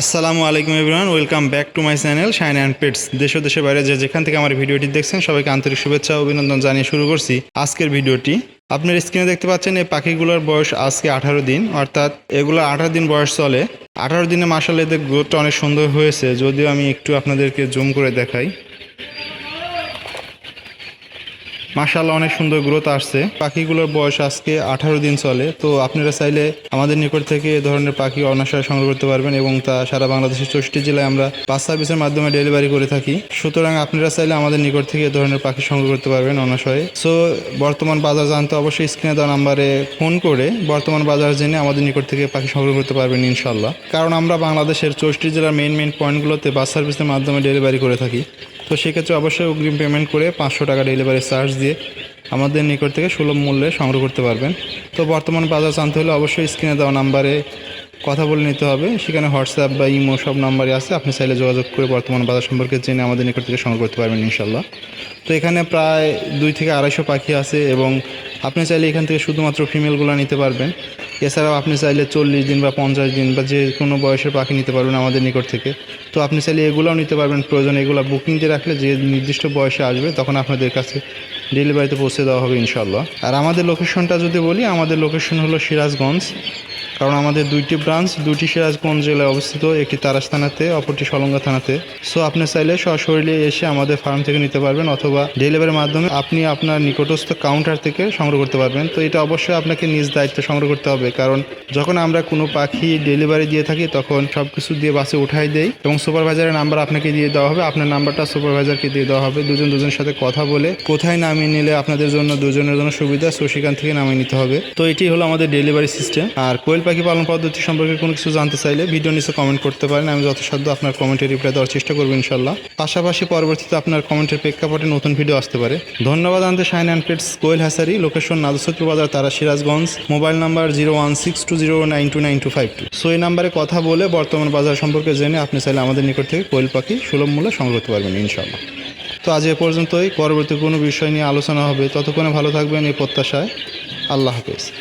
আসসালামু আলাইকুম everyone, welcome back to my channel shine and pets. দেশ দেশের বাইরে যে যেখান থেকে আমার ভিডিওটি দেখছেন, সবাইকে আন্তরিক শুভেচ্ছা অভিনন্দন জানিয়ে শুরু করছি আজকের ভিডিওটি। আপনার স্ক্রিনে দেখতে পাচ্ছেন এই পাখিগুলোর বয়স আজকে আঠারো দিন, অর্থাৎ এগুলো আঠারো দিন বয়স চলে। আঠারো দিনে মাসাল এদের গ্রোথটা অনেক সুন্দর হয়েছে, যদিও আমি একটু আপনাদেরকে জুম করে দেখাই। মাশাল্লাহ অনেক সুন্দর গ্রোথ আসছে। পাখিগুলোর বয়স আজকে আঠারো দিন চলে, তো আপনারা চাইলে আমাদের নিকট থেকে এ ধরনের পাখি অনাশয় সংগ্রহ করতে পারবেন এবং তা সারা বাংলাদেশের চৌষট্টি জেলায় আমরা বাস সার্ভিসের মাধ্যমে ডেলিভারি করে থাকি। সুতরাং আপনারা চাইলে আমাদের নিকট থেকে এ ধরনের পাখি সংগ্রহ করতে পারবেন অনাশয়ে সো বর্তমান বাজার জানতে অবশ্যই স্ক্রিনে দেওয়া নাম্বারে ফোন করে বর্তমান বাজার জেনে আমাদের নিকট থেকে পাখি সংগ্রহ করতে পারবেন ইনশাল্লাহ কারণ আমরা বাংলাদেশের চৌষট্টি জেলার মেন মেন পয়েন্টগুলোতে বাস সার্ভিসের মাধ্যমে ডেলিভারি করে থাকি। তো সেক্ষেত্রে অবশ্যই অগ্রিম পেমেন্ট করে পাঁচশো টাকা ডেলিভারি চার্জ দিয়ে আমাদের নিকট থেকে সুলভ মূল্যে সংগ্রহ করতে পারবেন। তো বর্তমান বাজার জানতে হলে অবশ্যই স্ক্রিনে দেওয়া নাম্বারে কথা বলে নিতে হবে। সেখানে হোয়াটসঅ্যাপ বা ইমো সব নাম্বারই আছে। আপনি চাইলে যোগাযোগ করে বর্তমান বাজার সম্পর্কে জেনে আমাদের নিকট থেকে সংগ্রহ করতে পারবেন ইনশাল্লাহ তো এখানে প্রায় দুই থেকে আড়াইশো পাখি আছে এবং আপনি চাইলে এখান থেকে শুধুমাত্র ফিমেলগুলো নিতে পারবেন। এছাড়াও আপনি চাইলে চল্লিশ দিন বা পঞ্চাশ দিন বা যে কোনো বয়সের পাখি নিতে পারবেন আমাদের নিকট থেকে। তো আপনি চাইলে এগুলোও নিতে পারবেন। প্রয়োজন এগুলো বুকিং দিয়ে রাখলে যে নির্দিষ্ট বয়সে আসবে তখন আপনাদের কাছে ডেলিভারিতে পৌঁছে দেওয়া হবে ইনশাল্লাহ আর আমাদের লোকেশনটা যদি বলি, আমাদের লোকেশন হলো সিরাজগঞ্জ। কারণ আমাদের দুইটি ব্রাঞ্চ দুটি সিরাজগঞ্জ জেলায় অবস্থিত, একটি তারাস থানাতে, অপরটি সলঙ্গা থানাতে। সো আপনি চাইলে সরাসরি এসে আমাদের ফার্ম থেকে নিতে পারবেন অথবা ডেলিভারির মাধ্যমে আপনি আপনার নিকটস্থ কাউন্টার থেকে সংগ্রহ করতে পারবেন। তো এটা অবশ্যই আপনাকে নিজ দায়িত্ব সংগ্রহ করতে হবে, কারণ যখন আমরা কোনো পাখি ডেলিভারি দিয়ে থাকি, তখন সব কিছু দিয়ে বাসে উঠাই দেই এবং সুপারভাইজারের নাম্বার আপনাকে দিয়ে দেওয়া হবে। আপনার নাম্বারটা সুপারভাইজারকে দিয়ে দেওয়া হবে। দুজন দুজনের সাথে কথা বলে কোথায় নামিয়ে নিলে আপনাদের জন্য, দুজনের জন্য সুবিধা সো সেখান থেকে নামিয়ে নিতে হবে। তো এটি হলো আমাদের ডেলিভারি সিস্টেম আর কোয়েল পাখি পালন পদ্ধতি সম্পর্কে কোনো কিছু জানতে চাইলে ভিডিও নিচে কমেন্ট করতে পারেন। আমি যথাসাধ্য আপনার কমেন্টে রিপ্লাই দেওয়ার চেষ্টা করব ইনশাল্লাহ পাশাপাশি পরবর্তীতে আপনার কমেন্টের প্রেক্ষাপটে নতুন ভিডিও আসতে পারে। ধন্যবাদ আনতে শাইন অ্যান্ড পেটস কোয়েল হাসারি লোকেশন নাদসত্র বাজার, তারা Sirajganj. Mobile number zero one six two zero nine two nine two five two so এই নাম্বারে কথা বলে বর্তমান বাজার সম্পর্কে জেনে আপনি চাইলে আমাদের নিকট থেকে কোয়েল পাখি সুলভ মূল্যে সংগ্রহ করতে পারবেন ইনশাল্লাহ তো আজ এ পর্যন্তই। পরবর্তী কোনো বিষয় নিয়ে আলোচনা হবে। ততক্ষণে ভালো থাকবেন এই প্রত্যাশায়। আল্লাহ হাফেজ।